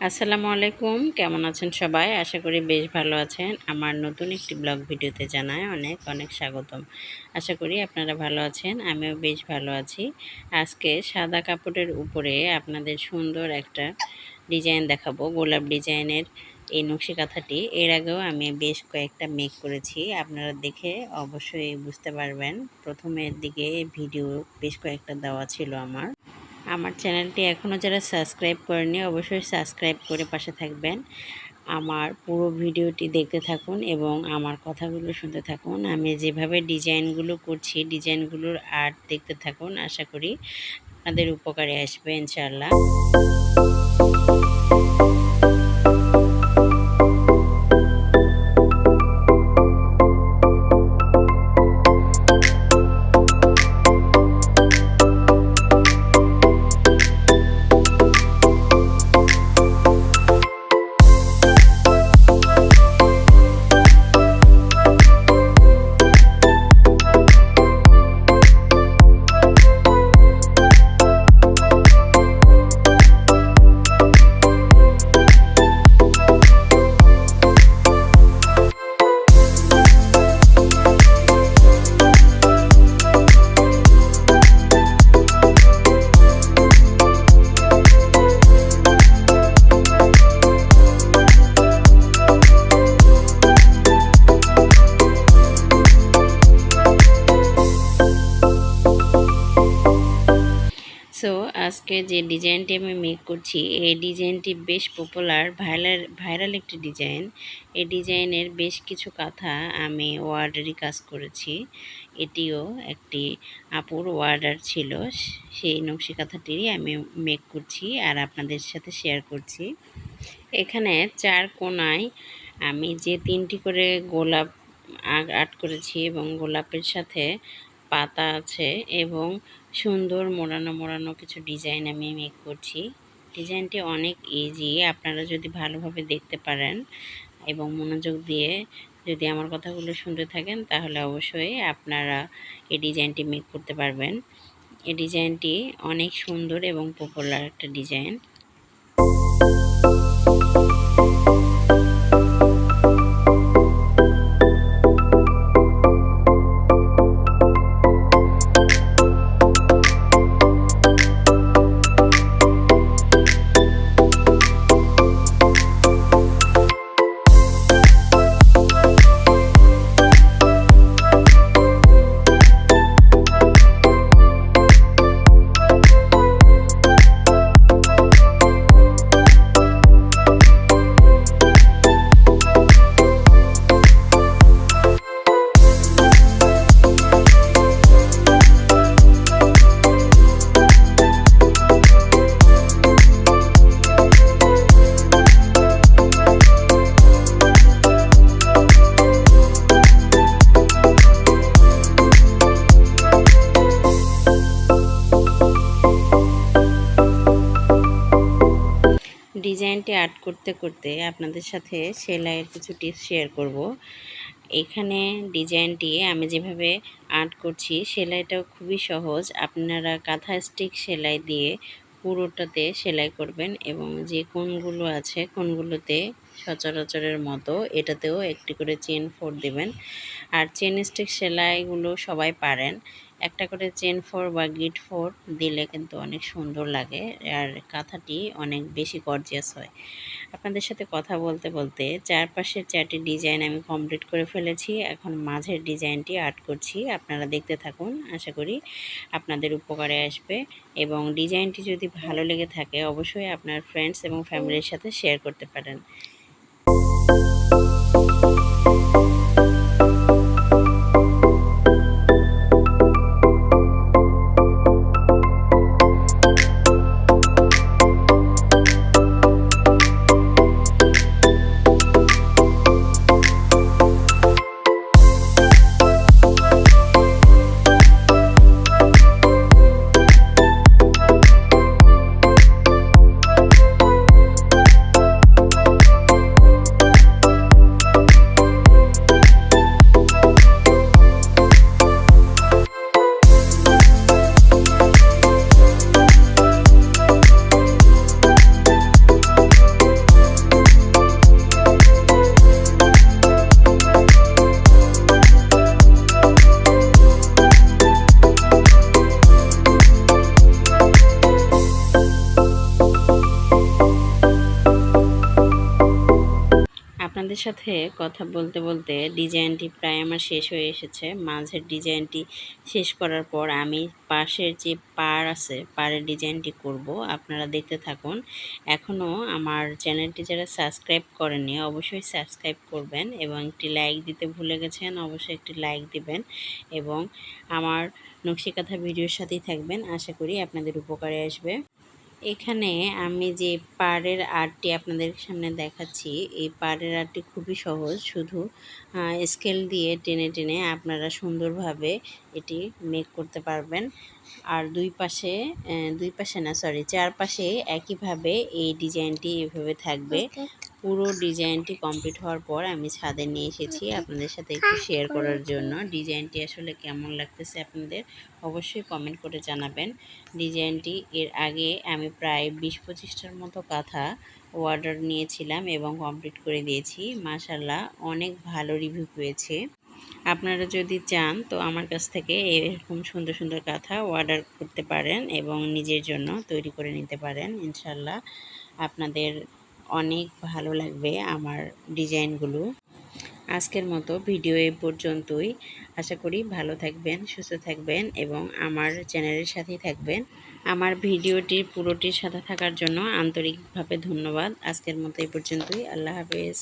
আসসালামু আলাইকুম। কেমন আছেন সবাই? আশা করি বেশ ভালো আছেন। আমার নতুন একটি ব্লগ ভিডিওতে জানায় অনেক অনেক স্বাগতম। আশা করি আপনারা ভালো আছেন, আমিও বেশ ভালো আছি। আজকে সাদা কাপড়ের উপরে আপনাদের সুন্দর একটা ডিজাইন দেখাবো, গোলাপ ডিজাইনের এই নকশি কাঁথাটি। এর আগেও আমি বেশ কয়েকটা মেক করেছি, আপনারা দেখে অবশ্যই বুঝতে পারবেন। প্রথমের দিকে ভিডিও বেশ কয়েকটা দেওয়া ছিল আমার। আমার চ্যানেলটি এখনও যারা সাবস্ক্রাইব করেনি অবশ্যই সাবস্ক্রাইব করে পাশে থাকবেন। আমার পুরো ভিডিওটি দেখতে থাকুন এবং আমার কথাগুলো শুনতে থাকুন। আমি যেভাবে ডিজাইনগুলো করছি, ডিজাইনগুলোর আর্ট দেখতে থাকুন, আশা করি আপনাদের উপকারে আসবে ইনশাআল্লাহ। আজকে যে ডিজাইনটি আমি মেক করছি, এই ডিজাইনটি বেশ পপুলার ভাইরাল ভাইরাল একটি ডিজাইন। এই ডিজাইনের বেশ কিছু কথা আমি ওয়ার্ডারই কাজ করেছি। এটিও একটি আপুর ওয়ার্ডার ছিল, সেই নকশি কাঁথাটি আমি মেক করছি আর আপনাদের সাথে শেয়ার করছি। এখানে চার কোনায় আমি যে তিনটি করে গোলাপ আর্ট করেছি এবং গোলাপের সাথে পাতা আছে এবং সুন্দর মোড়ানো মোড়ানো কিছু ডিজাইন আমি মেক করছি। ডিজাইনটি অনেক ইজি আপনারা যদি ভালোভাবে দেখতে পারেন এবং মনোযোগ দিয়ে যদি আমার কথাগুলো শুনতে থাকেন, তাহলে অবশ্যই আপনারা এই ডিজাইনটি মেক করতে পারবেন। এই ডিজাইনটি অনেক সুন্দর এবং পপুলার একটা ডিজাইন ডিজাইনটি আর্ট করতে করতে আপনাদের সাথে সেলাইয়ের কিছু টিপস শেয়ার করব। এখানে ডিজাইনটি আমি যেভাবে আর্ট করছি সেলাইটাও খুবই সহজ। আপনারা কাঁথা স্টিক সেলাই দিয়ে পুরোটাতে সেলাই করবেন এবং যে কোনগুলো আছে কোনগুলোতে সচরাচরের মতো এটাতেও একটি করে চেন ফোর দেবেন। আর চেন স্টিক সেলাইগুলো সবাই পারেন। একটা করে চেন ফোর বা গিট ফোর দিলে কিন্তু অনেক সুন্দর লাগে আর কাঁথাটি অনেক বেশি গর্জিয়াস হয়। আপনাদের সাথে কথা বলতে বলতে চারপাশের চারটি ডিজাইন আমি কমপ্লিট করে ফেলেছি। এখন মাঝের ডিজাইনটি আর্ট করছি। আপনারা দেখতে থাকুন, আশা করি আপনাদের উপকারে আসবে এবং ডিজাইনটি যদি ভালো লেগে থাকে অবশ্যই আপনার ফ্রেন্ডস এবং ফ্যামিলির সাথে শেয়ার করতে পারেন। সাথে কথা বলতে বলতে ডিজাইনটি প্রায় আমার শেষ হয়ে এসেছে। মাঝের ডিজাইনটি শেষ করার পর আমি পাশের যে পার আছে, পাড়ের ডিজাইনটি করব। আপনারা দেখতে থাকুন। এখনও আমার চ্যানেলটি যারা সাবস্ক্রাইব করেননি, অবশ্যই সাবস্ক্রাইব করবেন এবং একটি লাইক দিতে ভুলে গেছেন, অবশ্যই একটি লাইক দিবেন এবং আমার নকশিকাথা ভিডিওর সাথেই থাকবেন। আশা করি আপনাদের উপকারে আসবে। এখানে আমি যে পাড়ের আর্টটি আপনাদের সামনে দেখাচ্ছি, এই পাড়ের আর্টটি খুবই সহজ। শুধু স্কেল দিয়ে টেনে টেনে আপনারা সুন্দরভাবে এটি মেক করতে পারবেন। আর দুই পাশে দুই পাশে না সরি চারপাশে একইভাবে এই ডিজাইনটি এভাবে থাকবে। পুরো ডিজাইনটি কমপ্লিট হওয়ার পর আমি ছাদে নিয়ে এসেছি আপনাদের সাথে একটু শেয়ার করার জন্য। ডিজাইনটি আসলে কেমন লাগতেছে আপনাদের অবশ্যই কমেন্ট করে জানাবেন। ডিজাইনটি এর আগে আমি প্রায় বিশ পঁচিশটার মতো কাঁথা অর্ডার নিয়েছিলাম এবং কমপ্লিট করে দিয়েছি। মাশাল্লাহ অনেক ভালো রিভিউ পেয়েছে। আপনারা যদি চান তো আমার কাছ থেকে এরকম সুন্দর সুন্দর কাঁথা অর্ডার করতে পারেন এবং নিজের জন্য তৈরি করে নিতে পারেন। ইনশাল্লাহ আপনাদের অনেক ভালো লাগবে আমার ডিজাইনগুলো। আজকের মতো ভিডিও এ পর্যন্তই। আশা করি ভালো থাকবেন, সুস্থ থাকবেন এবং আমার চ্যানেলের সাথেই থাকবেন। আমার ভিডিওটি পুরোটির সাথে থাকার জন্য আন্তরিকভাবে ধন্যবাদ। আজকের মতো এই পর্যন্তই। আল্লাহ হাফেজ।